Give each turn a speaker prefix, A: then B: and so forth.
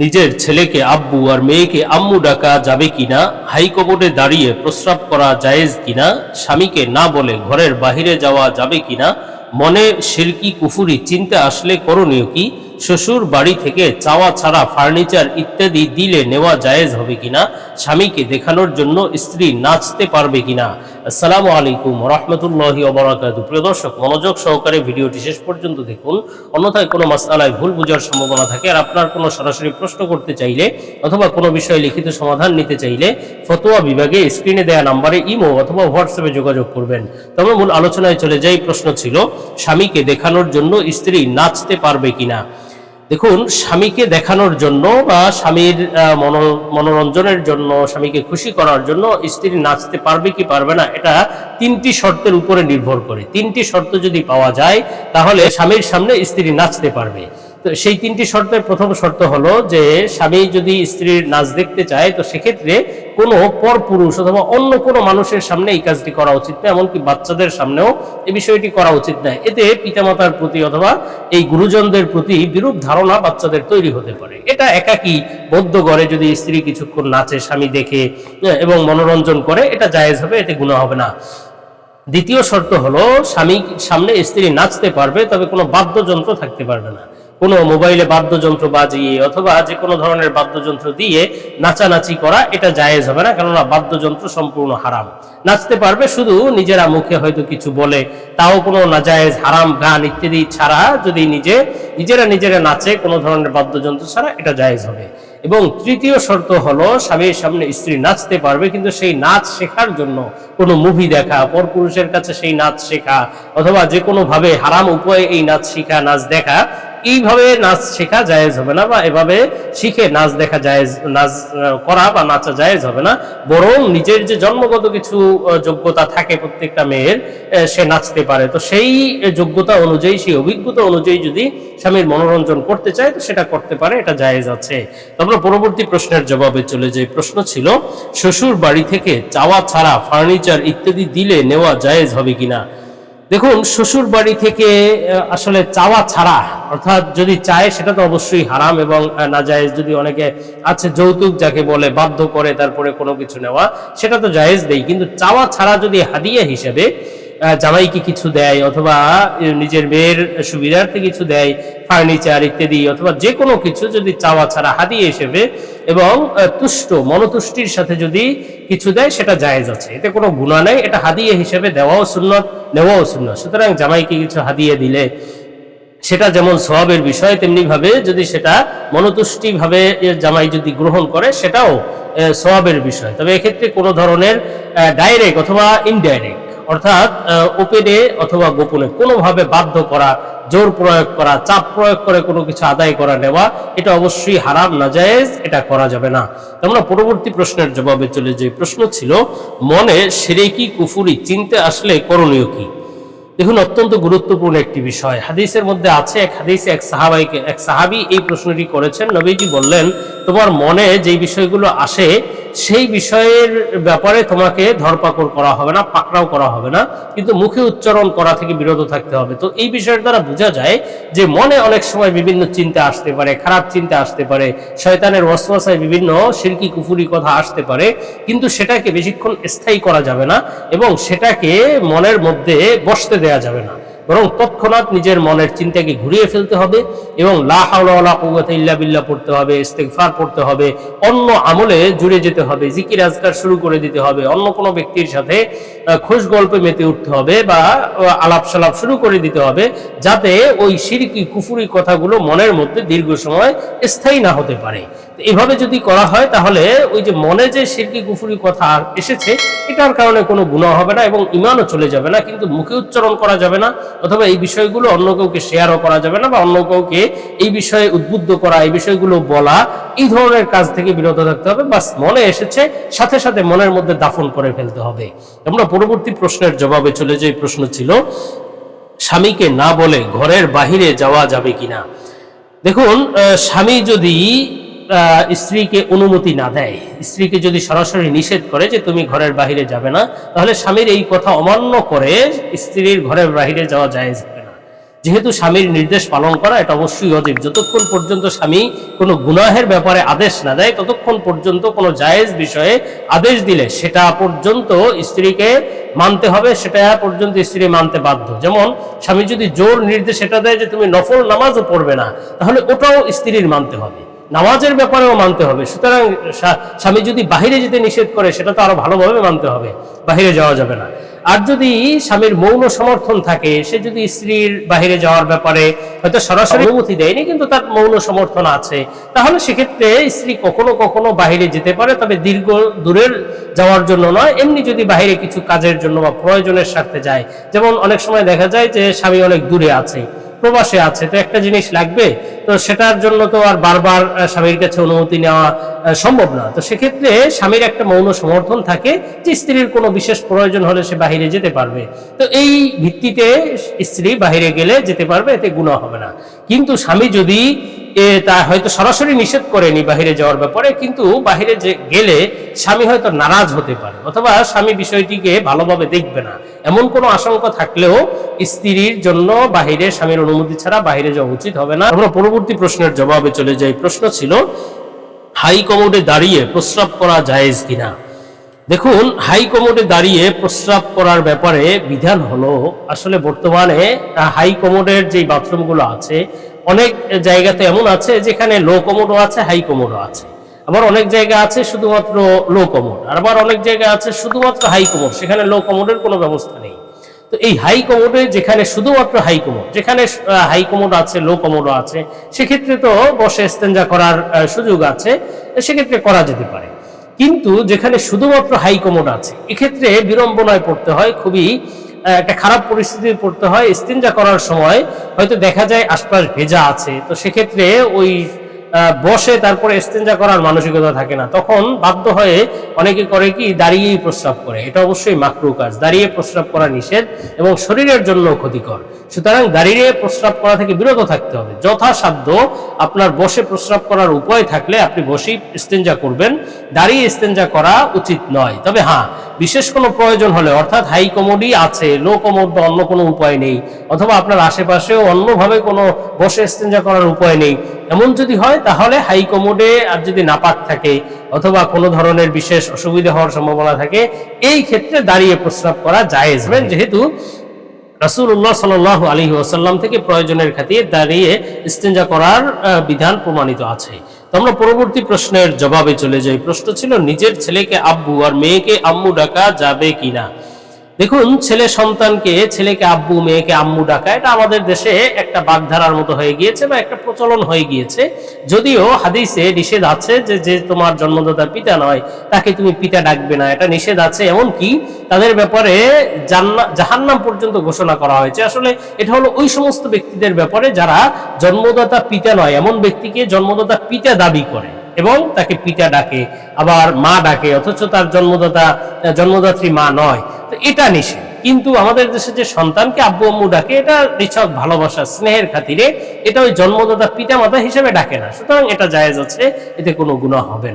A: নিজের ছেলেকে, আব্বু আর মেয়েকে আম্মু ডাকা যাবে কিনা, হাইকোর্টে দাঁড়িয়ে প্রস্রাব করা জায়েজ কিনা, স্বামীকে না বলে ঘরের বাহিরে যাওয়া যাবে কিনা, মনে শিরকি কুফুরি, চিন্তা আসলে করণীয় কি? শ্বশুর বাড়ি থেকে চাওয়া ছাড়া ফার্নিচার ইত্যাদি দিলে নেওয়া জায়েজ হবে কিনা, স্বামীকে দেখানোর জন্য স্ত্রী নাচতে পারবে কিনা। আসসালামু আলাইকুম রহমতুল্লাহি ওবরাকাতু। প্রিয় দর্শক, মনোযোগ সহকারে ভিডিওটি শেষ পর্যন্ত দেখুন। অন্যথায় কোনো মাসালায় ভুল বোঝার সম্ভাবনা থাকে আর আপনার কোনো সরাসরি প্রশ্ন করতে চাইলে অথবা কোনো বিষয়ে লিখিত সমাধান নিতে চাইলে ফতোয়া বিভাগে স্ক্রিনে দেওয়া নাম্বারে ইমো অথবা হোয়াটসঅ্যাপে যোগাযোগ করবেন। তবে মূল আলোচনায় চলে যাই প্রশ্ন ছিল, স্বামীকে দেখানোর জন্য স্ত্রী নাচতে পারবে কিনা? দেখুন, স্বামীকে দেখানোর জন্য বা স্বামীর মনো- মনোরঞ্জনের জন্য, স্বামীকে খুশি করার জন্য স্ত্রী নাচতে পারবে কি পারবে না, এটা তিনটি শর্তের উপরে নির্ভর করে। তিনটি শর্ত যদি পাওয়া যায়, তাহলে স্বামীর সামনে স্ত্রী নাচতে পারবে। তো সেই তিনটি শর্তের প্রথম শর্ত হলো যে স্বামী যদি স্ত্রীর নাচ দেখতে চায়, তো সেক্ষেত্রে কোনো পরপুরুষ অথবা অন্য কোনো মানুষের সামনে এই কাজটি করা উচিত না, এমনকি বাচ্চাদের সামনেও এই বিষয়টি করা উচিত নয় এতে পিতামাতার প্রতি অথবা এই গুরুজনদের প্রতি বিরূপ ধারণা বাচ্চাদের তৈরি হতে পারে। এটা একাকী বদ্ধ করে যদি স্ত্রী কিছুক্ষণ নাচে, স্বামী দেখে এবং মনোরঞ্জন করে, এটা জায়েজ হবে, এতে গুণা হবে না। দ্বিতীয় শর্ত হলো স্বামী সামনে স্ত্রী নাচতে পারবে, তবে কোনো বাদ্যযন্ত্র থাকতে পারবে না। কোনো মোবাইলে বাদ্যযন্ত্র বাজিয়ে অথবা যে কোনো ধরনের বাদ্যযন্ত্র দিয়ে নাচানাচি করা, এটা জায়েজ হবে না, কেননা বাদ্যযন্ত্র সম্পূর্ণ হারাম। নাচতে পারবে শুধু নিজেরা মুখে হয়তো কিছু বলে, তাও কোনো নাজায়েজ, হারাম গান ইত্যাদি ছাড়া যদি নিজে, নিজেরা নিজেরা নাচে কোনো ধরনের বাদ্যযন্ত্র ছাড়া, এটা জায়েজ হবে। এবং তৃতীয় শর্ত হলো, স্বামীর সামনে স্ত্রী নাচতে পারবে, কিন্তু সেই নাচ শেখার জন্য কোনো মুভি দেখা, পরপুরুষের কাছে সেই নাচ শেখা, অথবা যে কোনো ভাবে হারাম উপায়ে এই নাচ শেখা, নাচ দেখা এইভাবে নাচ শেখা জায়েজ হবে না বা এভাবে শিখে নাচ দেখা জায়েজ, নাচ করা বা নাচা জায়েজ হবে না। বরং নিজের যে জন্মগত কিছু যোগ্যতা থাকে প্রত্যেকটা মেয়ের সে নাচতে পারে। তো সেই যোগ্যতা অনুযায়ী, সেই অভিজ্ঞতা অনুযায়ী যদি স্বামীর মনোরঞ্জন করতে চায়, তো সেটা করতে পারে, এটা জায়েজ আছে। তো আমরা পরবর্তী প্রশ্নের জবাবে চলে যাই। প্রশ্ন ছিল, শ্বশুর বাড়ি থেকে চাওয়া ছাড়া ফার্নিচার ইত্যাদি দিলে নেওয়া জায়েজ হবে কিনা? দেখুন শ্বশুর বাড়ি থেকে আসলে চাওয়া ছাড়া, অর্থাৎ যদি চায়, সেটা তো অবশ্যই হারাম এবং না নাজায়েজ যদি অনেকে আছে যৌতুক যাকে বলে, বাধ্য করে তারপরে কোনো কিছু নেওয়া, সেটা তো জায়েজ নেই। কিন্তু চাওয়া ছাড়া যদি হাদিয়া হিসেবে জামাইকে কিছু দেয় অথবা নিজের মেয়ের সুবিধার্থে কিছু দেয়, ফার্নিচার ইত্যাদি অথবা যে কোনো কিছু যদি চাওয়া ছাড়া হাদিয়ে হিসেবে এবং তুষ্ট, মনতুষ্টির সাথে যদি কিছু দেয়, সেটা জায়েজ আছে। এতে কোনো গুণা নেই। এটা হাদিয়ে হিসেবে দেওয়াও সুন্নত, নেওয়াও সুন্নত। সুতরাং জামাইকে কিছু হাদিয়ে দিলে সেটা যেমন সওয়াবের বিষয় তেমনি ভাবে যদি সেটা মনতুষ্টি ভাবে জামাই যদি গ্রহণ করে, সেটাও সওয়াবের বিষয়। তবে এক্ষেত্রে কোনো ধরনের ডাইরেক্ট অথবা ইনডাইরেক্ট অর্থাৎ ওপেনে অথবা গোপনে কোনোভাবে বাধ্য করা, জোর প্রয়োগ করা, চাপ প্রয়োগ করে কোনো কিছু আদায় করা, নেওয়া, এটা অবশ্যই হারাম, নাজায়েজ, এটা করা যাবে না। আমরা পরবর্তী প্রশ্নের জবাবে চলে যাই প্রশ্ন ছিল, মনে সেরেকি, কুফুরি, চিনতে আসলে করণীয় কি? দেখুন, অত্যন্ত গুরুত্বপূর্ণ একটি বিষয়। হাদিসের মধ্যে আছে, এক হাদিসে এক সাহাবাইকে এক সাহাবি এই প্রশ্নটি করেছেন। নবীজি বললেন, তোমার মনে যেই বিষয়গুলো আসে সেই বিষয়ের ব্যাপারে তোমাকে ধরপাকড় করা হবে না, পাকড়াও করা হবে না, কিন্তু মুখে উচ্চারণ করা থেকে বিরত থাকতে হবে। তো এই বিষয়ের দ্বারা বোঝা যায় যে মনে অনেক সময় বিভিন্ন চিন্তা আসতে পারে, খারাপ চিন্তা আসতে পারে, শয়তানের ওয়াসওয়াসায় বিভিন্ন শিরকি কুফুরি কথা আসতে পারে, কিন্তু সেটাকে বেশিক্ষণ স্থায়ী করা যাবে না এবং সেটাকে মনের মধ্যে বসতে দেয়া যাবে না। বরং তৎক্ষণাৎ নিজের মনের চিন্তাকে ঘুরিয়ে ফেলতে হবে এবং লা হাওলা ওয়ালা কুওয়াতা ইল্লা বিল্লাহ পড়তে হবে, ইস্তেগফার পড়তে হবে, অন্য আমলে জুড়ে যেতে হবে, জিকির আজকার শুরু করে দিতে হবে, অন্য কোনো ব্যক্তির সাথে খোশ গল্পে মেতে উঠতে হবে বা আলাপ সালাপ শুরু করে দিতে হবে যাতে ওই সিরকি, কুফুরি কথাগুলো মনের মধ্যে দীর্ঘ সময় স্থায়ী না হতে পারে। এভাবে যদি করা হয়, তাহলে ওই যে মনে যে শিরকি কুফুরি কথা এসেছে, এটার কারণে কোনো গুণা হবে না এবং ইমানও চলে যাবে না, কিন্তু মুখে উচ্চারণ করা যাবে না, অথবা এই বিষয়গুলো অন্য কাউকে শেয়ারও করা যাবে না বা অন্য কাউকে এই বিষয়ে উদ্বুদ্ধ করা, এই বিষয়গুলো বলা, এই ধরনের কাজ থেকে বিরত থাকতে হবে। বাস মনে এসেছে, সাথে সাথে মনের মধ্যে দাফন করে ফেলতে হবে। আমরা পরবর্তী প্রশ্নের জবাবে চলে যাই, প্রশ্ন ছিল, স্বামীকে না বলে ঘরের বাহিরে যাওয়া যাবে কিনা? দেখুন স্বামী যদি স্ত্রীকে অনুমতি না দেয়। স্ত্রীকে যদি সরাসরি নিষেধ করে যে তুমি ঘরের বাহিরে যাবে না, তাহলে স্বামীর এই কথা অমান্য করে স্ত্রীর ঘরের বাহিরে যাওয়া না। যেহেতু স্বামীর নির্দেশ পালন করা, এটা অবশ্যই অজীব। যতক্ষণ পর্যন্ত স্বামী কোনো গুনাহের ব্যাপারে আদেশ না দেয়, ততক্ষণ পর্যন্ত কোনো জায়েজ বিষয়ে আদেশ দিলে সেটা পর্যন্ত স্ত্রীকে মানতে হবে, সেটা পর্যন্ত স্ত্রী মানতে বাধ্য। যেমন, স্বামী যদি জোর নির্দেশ এটা দেয় যে তুমি নফল নামাজও পড়বে না, তাহলে ওটাও স্ত্রীর মানতে হবে। নামাজের ব্যাপারেও মানতে হবে। সুতরাং স্বামী যদি বাহিরে যেতে নিষেধ করে, সেটা তো আরও ভালোভাবে মানতে হবে। বাহিরে যাওয়া যাবে না। আর যদি স্বামীর মৌন সমর্থন থাকে, সে যদি স্ত্রীর বাহিরে যাওয়ার ব্যাপারে হয়তো সরাসরি অনুমতি দেয়নি, কিন্তু তার মৌন সমর্থন আছে, তাহলে সেক্ষেত্রে স্ত্রী কখনো কখনো বাহিরে যেতে পারে, তবে দীর্ঘ দূরের যাওয়ার জন্য নয়। এমনি যদি বাহিরে কিছু কাজের জন্য বা প্রয়োজনের স্বার্থে যায়, যেমন অনেক সময় দেখা যায় যে স্বামী অনেক দূরে আছে। প্রবাসে আছে, তো একটা জিনিস লাগবে, তো সেটার জন্য তো আর বারবার স্বামীর কাছে অনুমতি নেওয়া সম্ভব না। তো সেক্ষেত্রে স্বামীর একটা মৌন সমর্থন থাকে যে স্ত্রীর কোনো বিশেষ প্রয়োজন হলে সে বাহিরে যেতে পারবে। তো এই ভিত্তিতে স্ত্রী বাহিরে গেলে যেতে পারবে, এতে গুণা হবে না। কিন্তু স্বামী যদি তা হয়তো সরাসরি নিষেধ করেনি বাহিরে যাওয়ার ব্যাপারে, কিন্তু বাহিরে যে গেলে স্বামী হয়তো নারাজ হতে পারে, অথবা স্বামী বিষয়টিকে ভালোভাবে দেখবে না। এমন কোনো আশঙ্কা থাকলেও স্ত্রীর জন্য বাহিরে স্বামীর অনুমতি ছাড়া বাহিরে যাওয়া উচিত হবে না। আমরা পরবর্তী প্রশ্নের জবাবে চলে যাই। প্রশ্ন ছিল হাই কমোডে দাঁড়িয়ে প্রস্রাব করা জায়েজ কিনা? দেখুন হাই কমোডে দাঁড়িয়ে প্রস্রাব করার ব্যাপারে বিধান হলো, আসলে বর্তমানে হাই কমোডের যে বাথরুমগুলো আছে অনেক জায়গাতে এমন আছে যেখানে লো কমোডও আছে হাই কমোডও আছে। আবার অনেক জায়গা আছে শুধুমাত্র লো কমোড আর আবার অনেক জায়গা আছে শুধুমাত্র হাই কমোড সেখানে লো কমোডের কোনো ব্যবস্থা নেই। তো এই হাই কমোডে যেখানে শুধুমাত্র হাই কমোড যেখানে হাই কমোড আছে লো কমোডও আছে, সেক্ষেত্রে তো বসে স্তেঞ্জা করার সুযোগ আছে, সেক্ষেত্রে করা যেতে পারে। কিন্তু যেখানে শুধুমাত্র হাই কমোড আছে, এক্ষেত্রে বিড়ম্বনায় পড়তে হয় খুবই একটা খারাপ পরিস্থিতি পড়তে হয় ইস্তিনজা করার সময় হয়তো দেখা যায় আশপাশ ভেজা আছে। তো সেক্ষেত্রে ওই বসে তারপরে ইস্তেঞ্জা করার মানসিকতা থাকে না। তখন বাধ্য হয়ে অনেকে করে কি, দাঁড়িয়েই প্রস্রাব করে। এটা অবশ্যই মাকরু কাজ। দাঁড়িয়ে প্রস্রাব করা নিষেধ এবং শরীরের জন্য ক্ষতিকর। সুতরাং দাঁড়িয়ে প্রস্রাব করা থেকে বিরত থাকতে হবে। যথাসাধ্য আপনার বসে প্রস্রাব করার উপায় থাকলে আপনি বসেই ইস্তেঞ্জা করবেন। দাঁড়িয়ে ইস্তেঞ্জা করা উচিত নয়। তবে হ্যাঁ বিশেষ কোনো প্রয়োজন হলে, অর্থাৎ হাই কমোডি আছে, লো কমোড বা অন্য কোনো উপায় নেই, অথবা আপনার আশেপাশেও অন্যভাবে কোনো বসে ইস্তেঞ্জা করার উপায় নেই এমন যদি হয়, তাহলে হাই কমোডে আর যদি নাপাক থাকে অথবা কোনো ধরনের বিশেষ অসুবিধা হওয়ার সম্ভাবনা থাকে, এই ক্ষেত্রে দাঁড়িয়ে প্রস্রাব করা জায়েজ যেহেতু রাসূলুল্লাহ সাল্লাল্লাহু আলাইহি ওয়াসাল্লাম থেকে প্রয়োজনের খাতিরে দাঁড়িয়ে ইস্তেঞ্জা করার বিধান প্রমাণিত আছে। তো আমরা পরবর্তী প্রশ্নের জবাবে চলে যাই। প্রশ্ন ছিল, নিজের ছেলেকে আব্বু আর মেয়েকে আম্মু ডাকা যাবে কিনা? দেখুন, ছেলে সন্তানকে, ছেলেকে আব্বু, মেয়েকে আম্মু ডাকা, এটা আমাদের দেশে একটা বাগধারার মতো হয়ে গিয়েছে বা একটা প্রচলন হয়ে গিয়েছে। যদিও হাদিসে নিষেধ আছে যে যে তোমার জন্মদাতার পিতা নয়, তাকে তুমি পিতা ডাকবে না, এটা নিষেধ আছে। এমনকি তাদের ব্যাপারে জান্না, জাহান্নাম পর্যন্ত ঘোষণা করা হয়েছে। আসলে এটা হলো ওই সমস্ত ব্যক্তিদের ব্যাপারে যারা জন্মদাতা পিতা নয়, এমন ব্যক্তিকে জন্মদাতা পিতা দাবি করে। এবং তাকে পিতা ডাকে, আবার মা ডাকে, অথচ তার জন্মদাতা জন্মদাত্রী মা নয়। তো এটা নিষেধ। কিন্তু আমাদের দেশে যে সন্তানকে আব্বু আম্মু ডাকে, এটা নিছক ভালোবাসা, স্নেহের খাতিরে এটা ওই জন্মদাতা পিতা মাতা হিসেবে ডাকে না। সুতরাং এটা জায়েজ আছে, এতে কোনো গুণা হবে না।